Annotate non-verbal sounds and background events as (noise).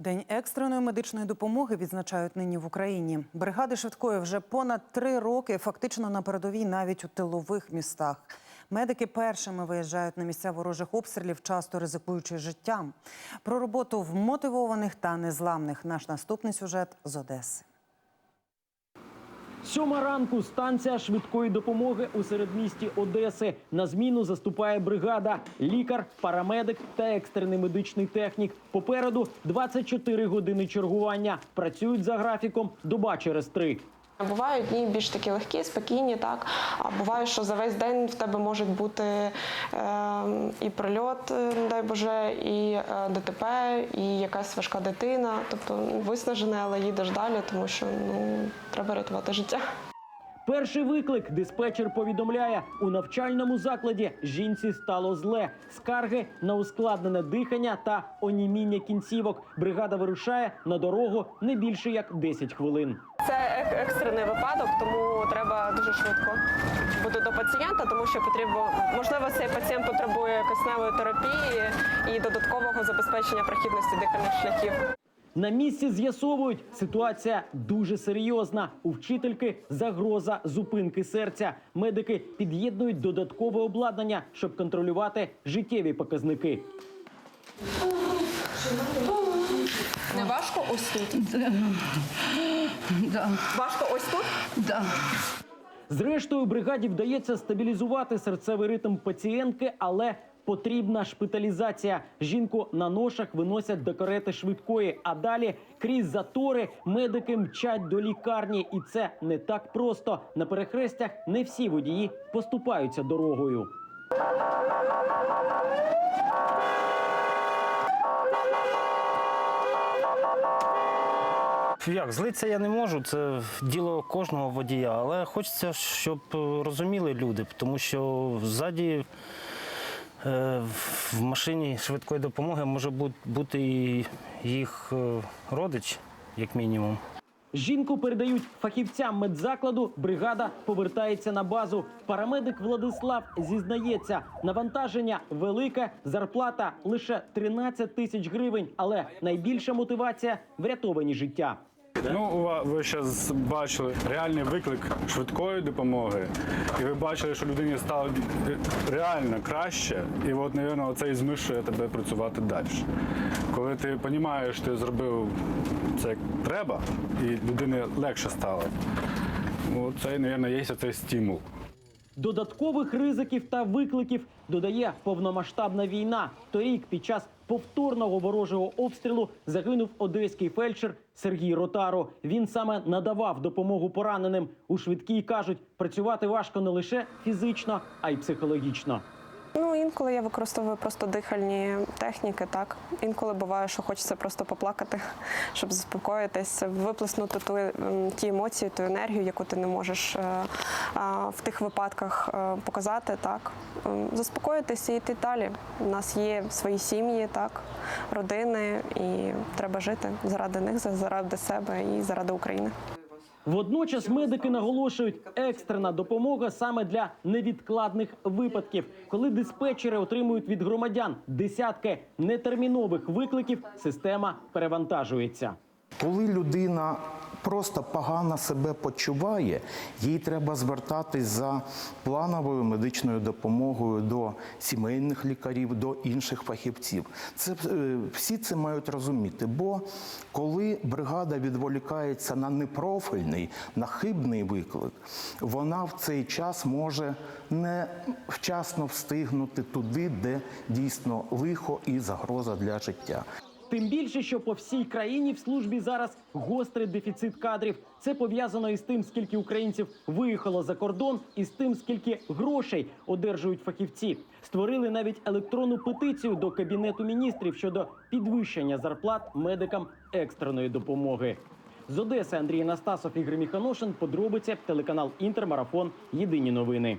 День екстреної медичної допомоги відзначають нині в Україні. Бригади швидкої вже понад три роки фактично на передовій, навіть у тилових містах. Медики першими виїжджають на місця ворожих обстрілів, часто ризикуючи життям. Про роботу вмотивованих та незламних наш наступний сюжет з Одеси. Сьома ранку станція швидкої допомоги у середмісті Одеси. На зміну заступає бригада. Лікар, парамедик та екстрений медичний технік. Попереду 24 години чергування. Працюють за графіком доба через три. Бувають дні більш такі легкі, спокійні, так. А буває, що за весь день в тебе можуть бути е, і прильот, не дай Боже, і е, ДТП, і якась важка дитина. Тобто виснажене, але їдеш далі, тому що ну, треба рятувати життя. Перший виклик диспетчер повідомляє у навчальному закладі жінці стало зле. Скарги на ускладнене дихання та оніміння кінцівок. Бригада вирушає на дорогу не більше як 10 хвилин. Це екстрений випадок, тому треба дуже швидко бути до пацієнта, тому що потрібно, можливо, цей пацієнт потребує кисневої терапії і додаткового забезпечення прохідності дихальних шляхів. На місці з'ясовують, ситуація дуже серйозна. У вчительки загроза зупинки серця. Медики під'єднують додаткове обладнання, щоб контролювати життєві показники. Не важко ось тут? Да, Важко ось тут? да. Зрештою, бригаді вдається стабілізувати серцевий ритм пацієнтки, але потрібна шпиталізація. Жінку на ношах виносять до карети швидкої. А далі крізь затори медики мчать до лікарні, і це не так просто. На перехрестях не всі водії поступаються дорогою. Як злитися я не можу, це діло кожного водія, але хочеться, щоб е, розуміли люди, тому що ззаді е, в машині швидкої допомоги може бути і їх е, родич, як мінімум. Жінку передають фахівцям медзакладу. Бригада повертається на базу. Парамедик Владислав зізнається, навантаження велике, зарплата лише 13 тисяч гривень. Але найбільша мотивація врятовані життя. Ну, ви зараз бачили реальний виклик швидкої допомоги, і ви бачили, що людині стало реально краще, і от, мабуть, це і змушує тебе працювати далі. Коли ти розумієш, що ти зробив це як треба, і людині легше стало, це, мабуть, є цей стимул. Додаткових ризиків та викликів додає повномасштабна війна. Торік під час повторного ворожого обстрілу загинув одеський фельдшер Сергій Ротаро. Він саме надавав допомогу пораненим. У швидкій кажуть, працювати важко не лише фізично, а й психологічно. Ну, інколи я використовую просто дихальні техніки, так. Інколи буває, що хочеться просто поплакати, (laughs) щоб заспокоїтись, виплеснути ту, ем, ті емоції, ту енергію, яку ти не можеш е, в тих випадках е, показати, так. Заспокоїтися і йти далі. У нас є свої сім'ї, так, родини, і треба жити заради них, заради себе і заради України. Водночас медики наголошують, екстрена допомога саме для невідкладних випадків, коли диспетчери отримують від громадян десятки нетермінових викликів, система перевантажується. Коли людина просто погано себе почуває, їй треба звертатись за плановою медичною допомогою до сімейних лікарів, до інших фахівців. Це е, всі це мають розуміти. Бо коли бригада відволікається на непрофільний, на хибний виклик, вона в цей час може не вчасно встигнути туди, де дійсно лихо і загроза для життя. Тим більше, що по всій країні в службі зараз гострий дефіцит кадрів. Це пов'язано із тим, скільки українців виїхало за кордон, і з тим, скільки грошей одержують фахівці. Створили навіть електронну петицію до кабінету міністрів щодо підвищення зарплат медикам екстреної допомоги. З Одеси Андрій Настасов Ігор Міханошин. Подробиці телеканал Інтермарафон. Єдині новини.